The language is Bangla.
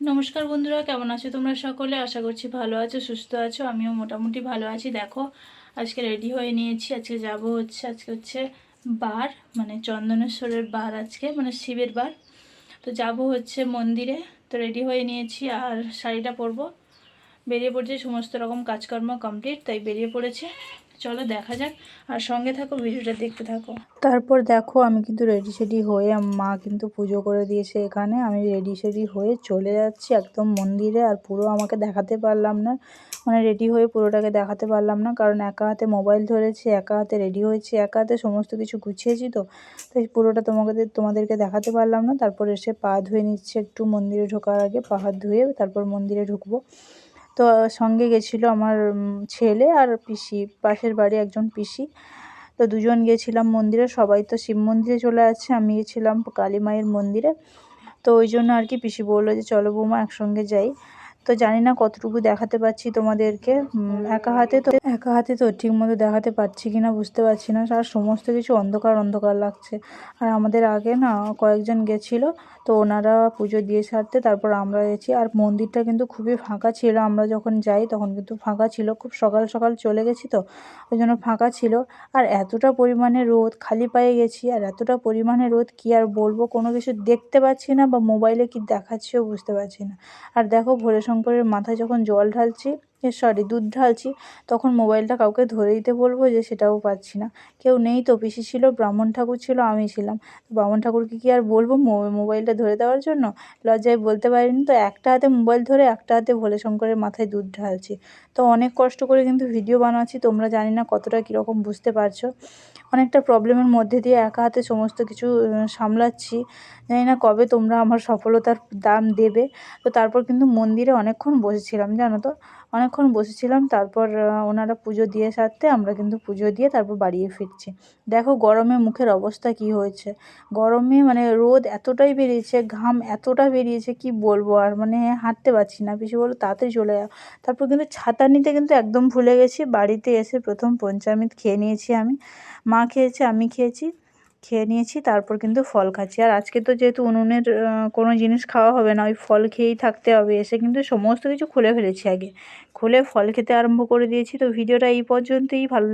নমস্কার বন্ধুরা, কেমন আছো তোমরা সকলে? আশা করছি ভালো আছো, সুস্থ আছো, আমিও মোটামুটি ভালো আছি। দেখো, আজকে রেডি হয়ে নিয়েছি, আজকে যাব হচ্ছে, আজকে হচ্ছে বার মানে চন্দনেশ্বরের বার আজকে মানে শিবের বার। তো যাব হচ্ছে মন্দিরে, তো রেডি হয়ে নিয়েছি, আর শাড়িটা পরবো। বেরিয়ে পড়ছে, সমস্ত রকম কাজকর্ম কমপ্লিট তাই বেরিয়ে পড়েছে। চলো দেখা যাক, আর সঙ্গে থাকো, ভিডিওটা দেখতে থাকো। তারপর দেখো, আমি কিন্তু রেডি সেডি হয়ে মা কিন্তু পুজো করে দিয়েছে এখানে। আমি রেডি সেডি হয়ে চলে যাচ্ছি একদম মন্দিরে, আর পুরো আমাকে দেখাতে পারলাম না। মানে রেডি হয়ে পুরোটাকে দেখাতে পারলাম না, কারণ একা হাতে মোবাইল ধরেছি, একা হাতে রেডি হয়েছি, একা হাতে সমস্ত কিছু গুছিয়েছি তো। তাই পুরোটা তোমাকে তোমাদেরকে দেখাতে পারলাম না। তারপর এসে পা ধুয়ে নিচ্ছে একটু মন্দিরে ঢোকার আগে, পা হাত ধুয়ে তারপর মন্দিরে ঢুকবো। তো সঙ্গে গেছিল আমার ছেলে আর পিসি, পাশের বাড়ি একজন পিসি। তো দুজন গেছিলাম মন্দিরে, সবাই তো শিব মন্দিরে চলে আছে আমি গেছিলাম কালী মায়ের মন্দিরে। তো ওই জন্য আর কি পিসি বলল যে, চলো বৌমা, একসঙ্গে যাই। তো জানি না কতটুকু দেখাতে পারছি তোমাদেরকে। একা হাতে তো একা হাতে তো ঠিক মতো দেখাতে পারছি কি না বুঝতে পারছি না। আর সমস্ত কিছু অন্ধকার অন্ধকার লাগছে। আর আমাদের আগে না কয়েকজন গেছিল, তো ওনারা পুজো দিয়ে সারতে, তারপর আমরা গেছি। আর মন্দিরটা কিন্তু খুবই ফাঁকা ছিল। আমরা যখন যাই তখন কিন্তু ফাঁকা ছিল। খুব সকাল সকাল চলে গেছি তো, ওই জন্য ফাঁকা ছিল। আর এতটা পরিমাণে রোদ, খালি পায়ে গেছি। আর এতটা পরিমাণে রোদ কি আর বলব? কোনো কিছু দেখতে পাচ্ছি না বা মোবাইলে কি দেখাচ্ছেও বুঝতে পারছি না। আর দেখো ভোলে শঙ্করের মাথায় যখন জল ঢালছি সরি দুধ ঢালছি, তখন মোবাইলটা কাউকে ধরে দিতে বলব যে সেটাও পাচ্ছি না। কেউ নেই তো, পিসি ছিল, ব্রাহ্মণ ঠাকুর ছিল, আমি ছিলাম। ব্রাহ্মণ ঠাকুরকে কি আর বলব মোবাইলটা ধরে দেওয়ার জন্য? লজ্জায় বলতে পারিনি তো, একটা হাতে মোবাইল ধরে, একটা হাতে ভোলে শঙ্করের মাথায় দুধ ঢালছি। তো অনেক কষ্ট করে কিন্তু ভিডিও বানাচ্ছি, তোমরা জানি না কতটা কীরকম বুঝতে পারছ। অনেকটা প্রবলেমের মধ্যে দিয়ে একা হাতে সমস্ত কিছু সামলাচ্ছি। জানি না কবে তোমরা আমার সফলতার দাম দেবে। তো তারপর কিন্তু মন্দিরে অনেকক্ষণ বসেছিলাম, জানো তো? অনেকক্ষণ বসেছিলাম, তারপর ওনারা পুজো দিয়ে সারতে আমরা কিন্তু পুজো দিয়ে তারপর বাড়িয়ে ফিরছি। দেখো গরমে মুখের অবস্থা কি হয়েছে। গরমে মানে রোদ এতটাই বেরিয়েছে, ঘাম এতটা বেরিয়েছে, কি বলব আর মানে হাঁটতে পারছি না। পিসি বলো তাড়াতাড়ি চলে যাও তারপর কিন্তু ছাতা নিতে কিন্তু একদম ভুলে গেছি। বাড়িতে এসে প্রথম পঞ্চামৃত খেয়ে নিয়েছি আমি। মা খেয়েছে, আমি খেয়েছি। খেয়ে নিয়েছি, তারপর কিন্তু ফল খাচ্ছি। আর আজকে তো যেহেতু উনুনের কোনো জিনিস খাওয়া হবে না, ওই ফল খেয়েই থাকতে হবে। এসে কিন্তু সমস্ত কিছু খুলে ফেলেছি আগে। খুলে ফল খেতে আরম্ভ করে দিয়েছি। তো ভিডিওটা এই পর্যন্তই। ভালো